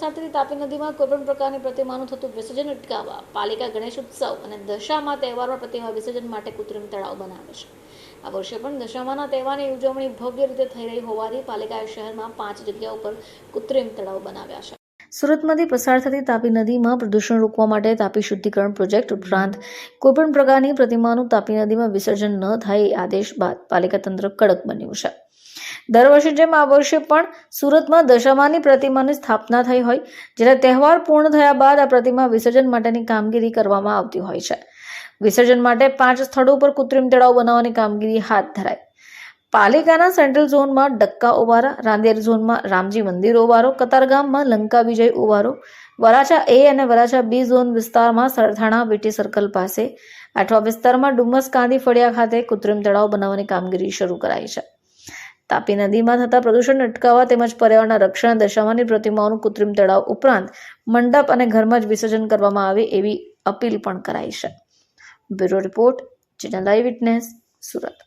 સાથે તાપી નદીમાં કોઈપણ પ્રકારની પ્રતિમાનું થતું વિસર્જન અટકાવવા પાલિકા ગણેશ ઉત્સવ અને દશામાં તહેવારમાં પ્રતિમા વિસર્જન માટે કૃત્રિમ તળાવ બનાવે છે. આ વર્ષે પણ દશામાના તહેવારની ઉજવણી ભવ્ય રીતે થઈ રહી હોવાથી પાલિકાએ શહેરમાં પાંચ જગ્યા ઉપર કૃત્રિમ તળાવ બનાવ્યા છે. સુરતમાંથી પસાર થતી તાપી નદીમાં પ્રદૂષણ રોકવા માટે તાપી શુદ્ધિકરણ પ્રોજેક્ટ ઉપરાંત કોઈપણ પ્રકારની પ્રતિમાનું તાપી નદીમાં વિસર્જન ન થાય એ આદેશ બાદ પાલિકા તંત્ર કડક બન્યું છે. દર વર્ષે જેમ આ વર્ષે પણ સુરતમાં દશામાની પ્રતિમાની સ્થાપના થઈ હોય, જ્યારે તહેવાર પૂર્ણ થયા બાદ આ પ્રતિમા વિસર્જન માટેની કામગીરી કરવામાં આવતી હોય છે. વિસર્જન માટે પાંચ સ્થળો પર કૃત્રિમ તળાવ બનાવવાની કામગીરી હાથ ધરાઈ. પાલિકાના સેન્ટ્રલ ઝોનમાં ડક્કા ઓવારા, રાંદેર ઝોનમાં રામજી મંદિર ઓવારો, કતારગામમાં લંકા વિજય ઓવારો, વરાછા એ અને વરાછા બી ઝોન વિસ્તારમાં સરથાણા વીટી સર્કલ પાસે, આઠવા વિસ્તારમાં ડુમસ કાંદી ફળિયા ખાતે કૃત્રિમ તળાવ બનાવવાની કામગીરી શરૂ કરાઈ છે. તાપી નદીમાં થતા પ્રદૂષણ અટકાવવા તેમજ પર્યાવરણના રક્ષણ દર્શાવવાની પ્રતિમાઓનું કૃત્રિમ તળાવ ઉપરાંત મંડપ અને ઘરમાં જ વિસર્જન કરવામાં આવે એવી અપીલ પણ કરાઈ છે. Bureau report, channel eyewitness, Surat.